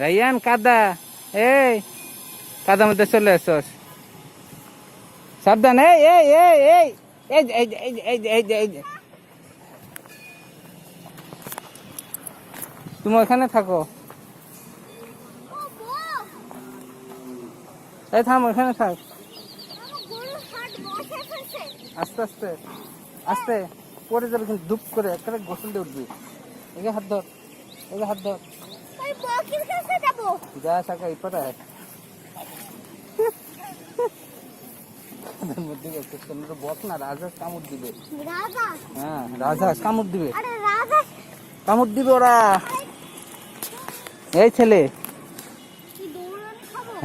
রাইয়ান, কাদা। এই কাদা মধ্যে চলে আসছ সাবধান, এই এই এই এই এই এই এই এই এই। তুমি ওখানে থাকো। এই থাম, ওখানে থাক। আস্তে আস্তে আস্তে। পরে যাবে কিন্তু ধূপ করে একটা গোসল দিয়ে উঠবি। এগে হাত ধর এগে হাত ধর। যা থাকা এই পরে আয়। ওদের মধ্যে একটা সুন্দর বক না রাজহাঁস কামড় দিবে। হ্যাঁ রাজহাঁস কামড় দিবে। কামড় দিবে ওরা। এই ছেলে।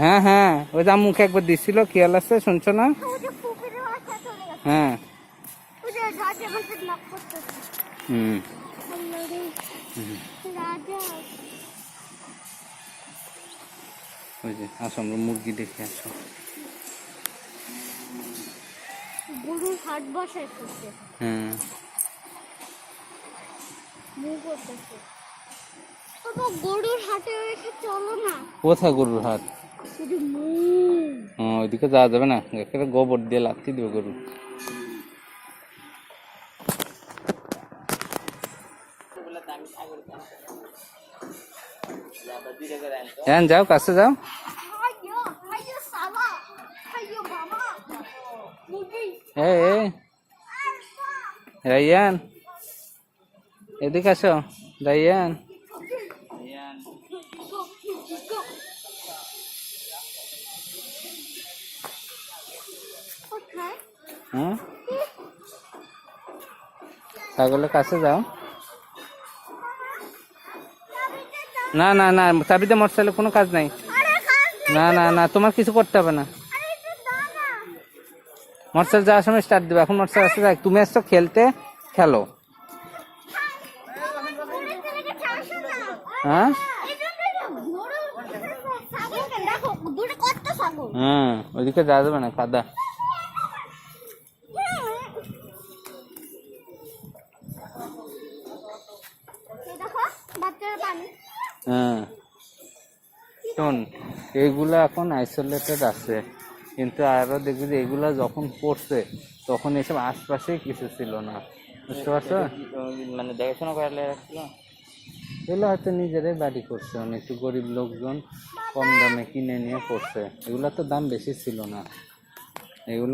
হ্যাঁ হ্যাঁ ওই যে মুখে একবার দিছিল খেয়াল আছে শুনছো না? হ্যাঁ। হুম। ওই যে আসো আমরা মুরগি দেখে আসো। গরুর হাট বসায় করছে। হ্যাঁ। মু করতেছে বাবা গরুর হাটে রেখে চলো না। কোথায় গরুর হাট? হ্যাঁ ওইদিকে যাওয়া যাবে না। একেবারে গোবর দিয়ে লাগতে দিবে গরু। হ্যাঁ যাও কাছে যাও হাইয়ো হাইয়ো সালা হাইয়ো বাবা মুরগি এই এই রাইয়ান এদিকে আসো রাইয়ান কোথায় হুম ছাগলের কাছে যাও না না না চাবিতে মোটরসাইকেল কোনো কাজ নাই। না না না তোমার কিছু করতে হবে না। মোটরসাইকেল যাওয়ার সময় স্টার্ট দেবে। এখন মোটরসাইকেল আসতে যাক। তুমি আসছো খেলতে খেলো। হ্যাঁ? ছাগল হুম ওইদিকে যাওয়া যাবে না কাদা এই দেখো বাচ্চারা পানি হ্যাঁ। শোন এইগুলো এখন আইসোলেটেড আছে। কিন্তু আরও দেখবি যে এগুলা যখন পড়ছে তখন এসব আশপাশে কিছু ছিল না। বুঝতে পারছ? মানে দেখাশোনা করলে এগুলো? হয়তো নিজেরাই বাড়ি করছে। অনেক একটু গরিব লোকজন কম দামে কিনে নিয়ে করছে এগুলো তো দাম বেশি ছিল না। এগুলো